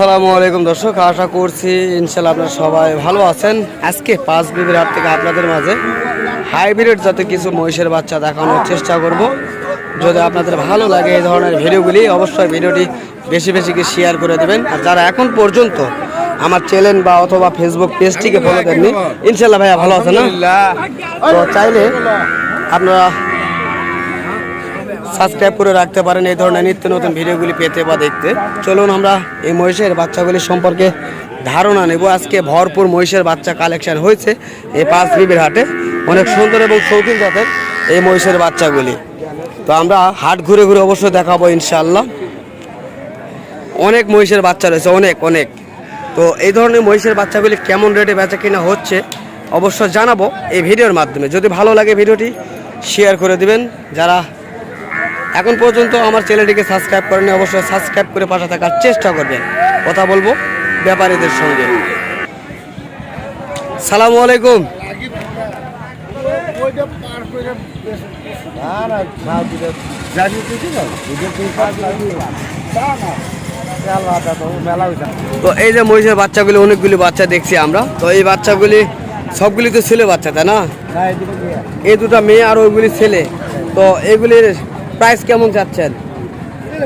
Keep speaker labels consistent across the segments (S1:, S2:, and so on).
S1: আসসালামু আলাইকুম দর্শক আশা করছি ইনশাল্লাহ আপনারা সবাই ভালো আছেন। আজকে পাঁচ বিবির হাট থেকে আপনাদের মাঝে হাইব্রিড যাতে কিছু মহিষের বাচ্চা দেখানোর চেষ্টা করব। যদি আপনাদের ভালো লাগে এই ধরনের ভিডিওগুলি অবশ্যই ভিডিওটি বেশি বেশি করে শেয়ার করে দেবেন। আর যারা এখন পর্যন্ত আমার চ্যানেল বা অথবা ফেসবুক পেজটিকে ফলো করেননি ইনশাল্লাহ ভাইয়া ভালো আছেন না? তো চাইলে আপনারা সাবস্ক্রাইব করে রাখতে পারেন, এই ধরনের নিত্য নতুন ভিডিওগুলি পেতে বা দেখতে। চলুন আমরা এই মহিষের বাচ্চাগুলি সম্পর্কে ধারণা নেব। আজকে ভরপুর মহিষের বাচ্চা কালেকশন হয়েছে এই পাঁচ বিবির হাটে। অনেক সুন্দর এবং শৌখিন জাতের এই মহিষের বাচ্চাগুলি। তো আমরা হাট ঘুরে ঘুরে অবশ্যই দেখাবো ইনশাল্লাহ অনেক মহিষের বাচ্চা রয়েছে, অনেক অনেক। তো এই ধরনের মহিষের বাচ্চাগুলি কেমন রেটে বেচা কিনা হচ্ছে অবশ্যই জানাব এই ভিডিওর মাধ্যমে। যদি ভালো লাগে ভিডিওটি শেয়ার করে দিবেন। যারা এখন পর্যন্ত আমার চ্যানেলটিকে সাবস্ক্রাইব করেনি অবশ্যই সাবস্ক্রাইব করে পাশে থাকার চেষ্টা করবেন। কথা বলব ব্যাপারীদের সঙ্গে। সালামু আলাইকুম। তো এই যে মহিষের বাচ্চাগুলি অনেকগুলি বাচ্চা দেখছি আমরা। তো এই বাচ্চাগুলি সবগুলি তো ছেলে বাচ্চা তাই না? এই দুটো মেয়ে আর ওইগুলি ছেলে। তো এগুলির প্রাইস কেমন চাচ্ছেন?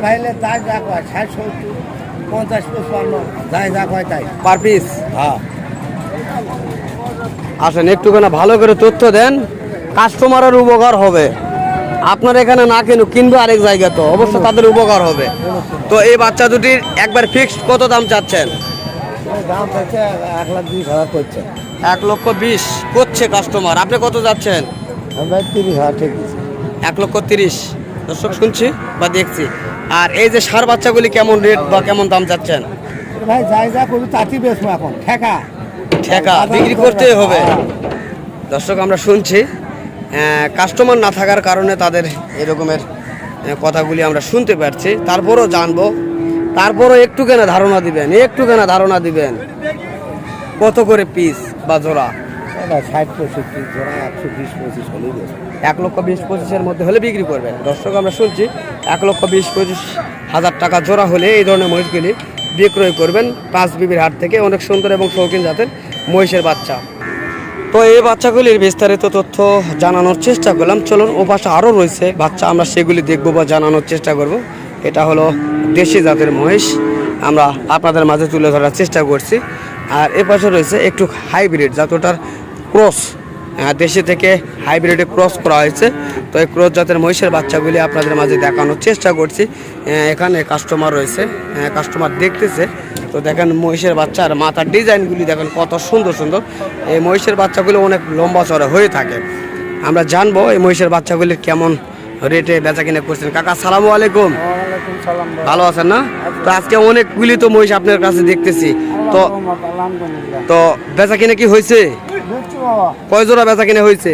S2: ভাইলে যাই যা কয় ষাট সত্তর পঞ্চাশ পঁচপান্ন যাই যা কয় তাই।
S1: পার পিস
S2: হ্যাঁ।
S1: আসেন একটুখানি ভালো করে তথ্য দেন কাস্টমারের উপকার হবে। আপনার এখানে না কেন কিনবে আরেক জায়গা তো অবশ্য তাদের উপকার হবে। তো এই বাচ্চা দুটির একবার ফিক্সড কত দাম চাচ্ছেন?
S2: দাম এক লাখ বিশ হাজার করছে।
S1: এক লক্ষ বিশ করছে কাস্টমার আপনি কত যাচ্ছেন?
S2: আমরা তিরিশ হাজার
S1: এক লক্ষ তিরিশ। দর্শক শুনছি বা দেখছি। আর এই যে সার বাচ্চাগুলি কেমন রেট বা কেমন দাম চাচ্ছেন?
S2: ভাই যাই যা করবি তাঁতি বেচবো এখন। ঠেকা।
S1: ঠেকা বিক্রি করতে হবে। দর্শক আমরা শুনছি। কাস্টমার না থাকার কারণে তাদের এরকমের কথাগুলি আমরা শুনতে পারছি। তারপরও জানব। তারপরও একটু কেনা ধারণা দিবেন একটু কেনা ধারণা দিবেন। কত করে পিস বা জোড়া?
S2: ষাট পঁয়ষট্টি জোড়া একশো বিশ, পঁচিশ হলেই
S1: এক লক্ষ বিশ পঁচিশের মধ্যে হলে বিক্রি করবেন। দর্শক, আমরা শুনছি, এক লক্ষ বিশ পঁচিশ হাজার টাকা জোড়া হলে এই ধরনের মহিষগুলি বিক্রয় করবেন পাঁচ বিবির হাট থেকে। অনেক সুন্দর এবং শৌখিন জাতের মহিষের বাচ্চা। তো এই বাচ্চাগুলির বিস্তারিত তথ্য জানানোর চেষ্টা করলাম। চলুন ও পাশে আরও রয়েছে বাচ্চা। আমরা সেগুলি দেখব বা জানানোর চেষ্টা করব। এটা হলো দেশি জাতের মহিষ। আমরা আপনাদের মাঝে তুলে ধরার চেষ্টা করছি। আর এ পাশে রয়েছে একটু হাইব্রিড জাতটার ক্রস। দেশে থেকে হাইব্রিডে ক্রস করা হয়েছে। তো এই ক্রস জাতের মহিষের বাচ্চাগুলি আপনাদের মাঝে দেখানোর চেষ্টা করছি। এখানে কাস্টমার রয়েছে। কাস্টমার দেখতেছে। তো দেখেন মহিষের বাচ্চার মাথার ডিজাইনগুলি দেখেন কত সুন্দর সুন্দর। এই মহিষের বাচ্চাগুলো অনেক লম্বা চড়া হয়ে থাকে। আমরা জানব এই মহিষের বাচ্চাগুলির কেমন রেটে বেচা কিনে করছেন। কাকা সালামু আলাইকুম। ভালো আছেন না? তো আজকে অনেকগুলি তো মহিষ আপনার কাছে দেখতেছি। তো তো বেচা কিনে কি হয়েছে? কয় জোড়া বেচা কিনে হয়েছে?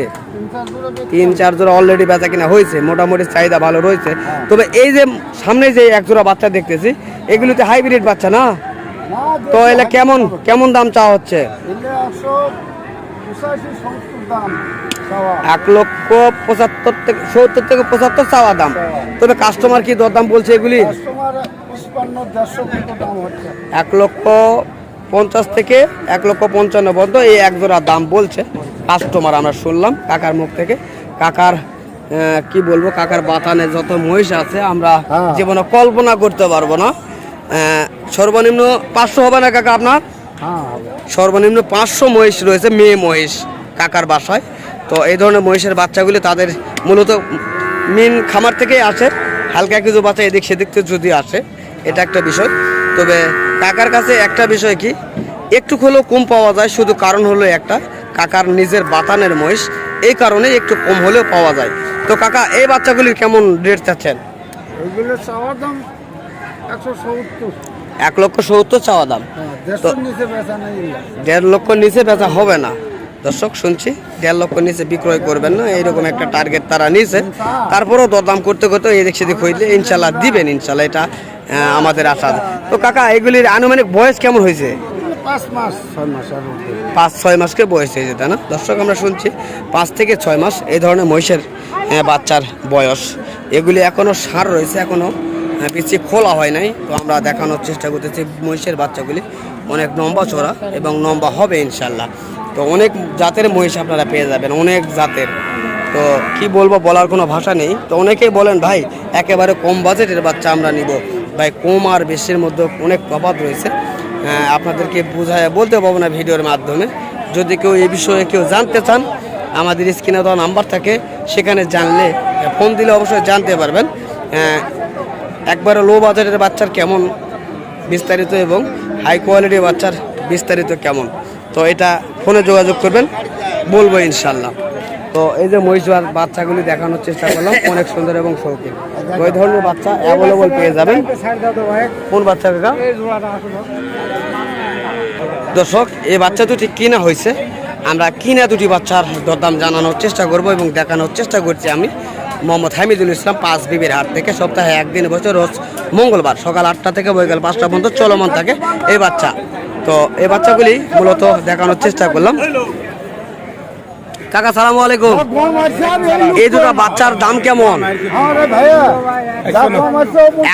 S2: তিন, চার জোড়া
S1: অলরেডি বেচা কিনা হয়েছে। মোটামুটি চাহিদা ভালো রয়েছে। তবে এই যে সামনে যে এক জোড়া বাচ্চা দেখতেছি, এগুলিতে হাইব্রিড বাচ্চা না? তো এলে কেমন কেমন দাম চাওয়া হচ্ছে? এক লক্ষ পঁচাত্তর থেকে সত্তর থেকে পঁচাত্তর চাওয়া দাম। তবে কাস্টমার কি দরদাম বলছে এগুলি? এক লক্ষ পঞ্চাশ থেকে এক লক্ষ পঞ্চান্ন পর্যন্ত এই এক জোড়া দাম বলছে কাস্টমার আমরা শুনলাম কাকার মুখ থেকে। কাকার কি বলব কাকার বাতানে যত মহিষ আছে আমরা
S2: হ্যাঁ।
S1: জীবনে কল্পনা করতে পারব না। সর্বনিম্ন পাঁচশো হবে না কাকা আপনার? সর্বনিম্ন পাঁচশো মহিষ রয়েছে মেয়ে মহিষ কাকার বাসায়। তো এই ধরনের মহিষের বাচ্চাগুলি তাদের মূলত মিন খামার থেকেই আসে। হালকা কিছু বাচ্চা এদিক সেদিক থেকে যদি আসে এটা একটা বিষয়। তবে কাকার কাছে একটা বিষয় কি একটু হলেও কম পাওয়া যায় শুধু কারণ হলো একটা কাকার নিজের বাতানের মহিষ এই কারণে একটু কম হলেও পাওয়া যায়। তো কাকা এই বাচ্চাগুলির কেমন রেট চাচ্ছেন? এক লক্ষ সত্তর চাওয়া দাম। দেড় লক্ষ নিচে বেচা হবে না। দর্শক শুনছি দেড় লক্ষ নিচে বিক্রয় করবেন না এইরকম একটা টার্গেট তারা নিয়েছে। তারপরেও দরদাম করতে করতে এদিক সেদিক হইলে ইনশাল্লাহ দিবেন ইনশাল্লাহ এটা আমাদের আশা তো কাকা এগুলির আনুমানিক বয়স কেমন হয়েছে?
S2: পাঁচ মাস ছয়
S1: মাসকে বয়স হয়েছে তাই না? দর্শক আমরা শুনছি পাঁচ থেকে ছয় মাস এই ধরনের মহিষের বাচ্চার বয়স। এগুলি এখনও সার রয়েছে এখনও পিছিয়ে খোলা হয় নাই। তো আমরা দেখানোর চেষ্টা করতেছি মহিষের বাচ্চাগুলি অনেক লম্বা চড়া এবং লম্বা হবে ইনশাল্লাহ। তো অনেক জাতের মহিষ আপনারা পেয়ে যাবেন অনেক জাতের। তো কি বলব বলার কোনো ভাষা নেই। তো অনেকেই বলেন ভাই একেবারে কম বাজেটের বাচ্চা আমরা নিব। ভাই কম আর বেশির মধ্যে অনেক তফাৎ রয়েছে। হ্যাঁ, আপনাদেরকে বোঝায় বলতে পারব না ভিডিওর মাধ্যমে। যদি কেউ এই বিষয়ে কেউ জানতে চান আমাদের স্ক্রিনে দেওয়া নাম্বার থাকে সেখানে জানলে ফোন দিলে অবশ্যই জানতে পারবেন। হ্যাঁ, একবারে লো বাজেটের বাচ্চার কেমন বিস্তারিত এবং হাই কোয়ালিটি বাচ্চার বিস্তারিত কেমন? তো এটা ফোনে যোগাযোগ করবেন, বলব ইনশাল্লাহ তো এই যে মহিষ বা- বাচ্চাগুলি দেখানোর চেষ্টা করলাম, অনেক সুন্দর এবং শৌখিন। ওই ধরনের বাচ্চা অ্যাভেলেবল পেয়ে যাবেন। কোন বাচ্চা কাকা? দর্শক, এই বাচ্চা দুটি কিনা হয়েছে। আমরা কিনা দুটি বাচ্চার দরদাম জানানোর চেষ্টা করব এবং দেখানোর চেষ্টা করছি আমি। মোহাম্মদ হামিদুল ইসলাম পাঁচ বিবির হাট থেকে সপ্তাহে একদিন বছর রোজ মঙ্গলবার সকাল আটটা থেকে বৈকাল পাঁচটা পর্যন্ত চলমান থাকে এই বাচ্চা। তো এই বাচ্চাগুলি মূলত দেখানোর চেষ্টা করলাম। কাকা, সালাম আলাইকুম। এই দুটো বাচ্চার দাম কেমন?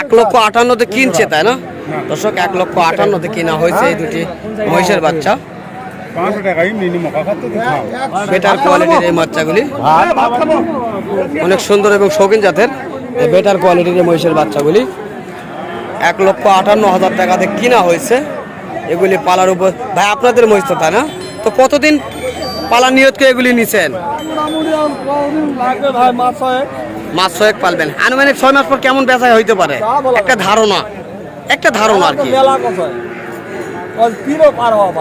S1: এক লক্ষ আটান্নতে কিনছে, তাই না? দর্শক, এক লক্ষ আটান্নতে কিনা হয়েছে এই দুটি মহিষের বাচ্চা।
S3: পাঁচশো টাকা এমনি নিমক তো খাও।
S1: বেটার কোয়ালিটির এই বাচ্চাগুলি অনেক সুন্দর এবং শৌখিন জাতের এই বেটার কোয়ালিটির এই মহিষের বাচ্চাগুলি। এক লক্ষ আটান্ন হাজার টাকাতে কিনা হয়েছে। এগুলি পালার উপর ভাই আপনাদের মহিষ তো তাই না? তো কতদিন পালার নিয়ত করে এগুলি নিছেন? মাস ছয়েক পালবেন। আনুমানিক ছয় মাস পর কেমন বেচা হইতে পারে? একটা ধারণা। একটা ধারণা আর কি।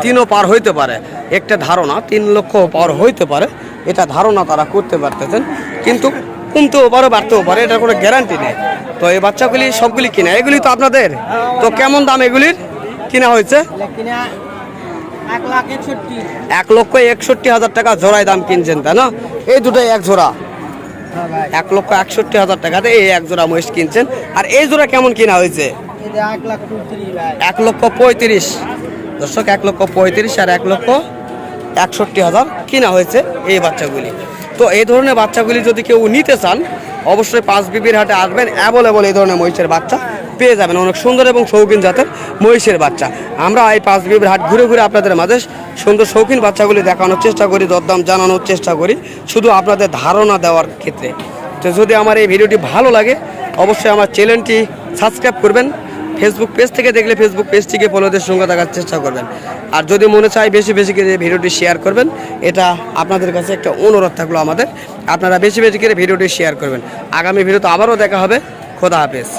S1: তিনও পার হইতে পারে। একটা ধারণা তিন লক্ষ পার হইতে পারে। এটা ধারণা তারা করতে পারতেছেন। কিন্তু কমতেও পারে বাড়তেও পারে এটার কোনো গ্যারান্টি নেই। তো এই বাচ্চাগুলি সবগুলি কিনা এগুলি তো আপনাদের? তো কেমন দাম এগুলির? কিনা হয়েছে? এক লক্ষ একষট্টি হাজার টাকা জোড়ায় দাম কিনছেন তাই না? এই দুটোই এক জোড়া। এক লক্ষ একষট্টি হাজার টাকাতে এই এক জোড়া মহিষ কিনছেন। আর এই জোড়া কেমন কিনা হয়েছে? এক লক্ষ পঁয়ত্রিশ। দর্শক, এক লক্ষ পঁয়ত্রিশ আর এক লক্ষ একষট্টি হাজার কিনা হয়েছে এই বাচ্চাগুলি। তো এই ধরনের বাচ্চাগুলি যদি কেউ নিতে চান, অবশ্যই পাঁচ বিবির হাটে আসবেন। অ্যাভেলেবল এই ধরনের মহিষের বাচ্চা পেয়ে যাবেন। অনেক সুন্দর এবং শৌখিন জাতের মহিষের বাচ্চা। আমরা এই পাঁচ বিবির হাট ঘুরে ঘুরে আপনাদের মাঝে সুন্দর শৌখিন বাচ্চাগুলি দেখানোর চেষ্টা করি, দরদাম জানানোর চেষ্টা করি, শুধু আপনাদের ধারণা দেওয়ার ক্ষেত্রে। তো যদি আমার এই ভিডিওটি ভালো লাগে, অবশ্যই আমার চ্যানেলটি সাবস্ক্রাইব করবেন। ফেসবুক পেজ থেকে দেখলে ফেসবুক পেজটিকে ফলোদের সঙ্গে থাকার চেষ্টা করবেন। আর যদি মনে চায় বেশি বেশি করে ভিডিওটি শেয়ার করবেন, এটা আপনাদের কাছে একটা অনুরোধ থাকল আমাদের। আপনারা বেশি বেশি করে ভিডিওটি শেয়ার করবেন। আগামী ভিডিওতে আবারও দেখা হবে। খোদা হাফেজ।